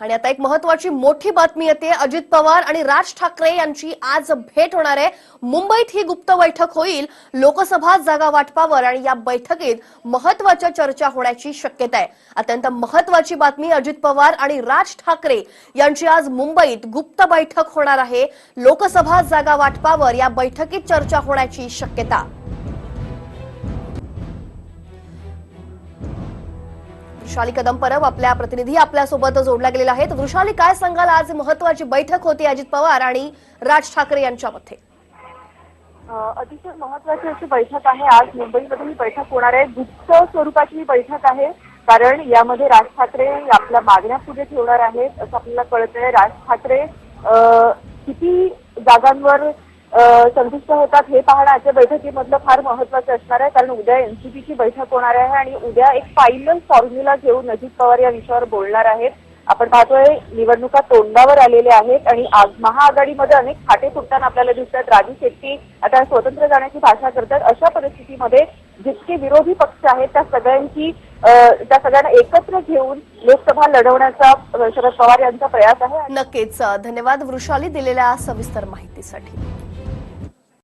आणि आता एक महत्वाची मोठी बातमी येते. अजित पवार आणि राज ठाकरे यांची आज भेट होणार आहे. मुंबईत ही गुप्त बैठक होईल. लोकसभा जागा वाटपावर आणि या बैठकीत महत्त्वाच्या चर्चा होण्याची शक्यता आहे. अत्यंत महत्वाची बातमी अजित पवार आणि राज ठाकरे यांची आज मुंबईत गुप्त बैठक होणार आहे. लोकसभा जागा वाटपावर या बैठकीत चर्चा होण्याची शक्यता. वृषाली कदम परब आपल्या प्रतिनिधी आपल्यासोबत गेलेला आहे तर वृषाली काय सांगाल? आज महत्वाची बैठक होती अजित पवार आणि राज ठाकरे यांच्यामध्ये. अतिशय महत्वाची अशी बैठक आहे. आज मुंबईमध्ये ही बैठक होणार आहे. गुप्त स्वरूपाची ही बैठक आहे. कारण यामध्ये राज ठाकरे आपल्या मागण्या पुढे ठेवणार आहेत असं आपल्याला कळतंय. राज ठाकरे किती जागांवर संतुष्ट होतात हे पाहणं आजच्या बैठकीमधलं फार महत्वाचं असणार आहे. कारण उद्या एनसीपीची बैठक होणार आहे आणि उद्या एक फायनल फॉर्म्युला घेऊन अजित पवार या विषयावर बोलणार आहेत. आपण पाहतोय निवडणुका तोंडावर आलेल्या आहेत आणि महाआघाडीमध्ये अनेक खाटे फुटताना आपल्याला दिसतात. राजू शेट्टी आता स्वतंत्र जाण्याची भाषा करतात. अशा परिस्थितीमध्ये जितके विरोधी पक्ष आहेत त्या सगळ्यांची त्या सगळ्यांना एकत्र घेऊन लोकसभा लढवण्याचा शरद पवार यांचा प्रयास आहे. नक्कीच. धन्यवाद वृषाली दिलेल्या सविस्तर माहितीसाठी.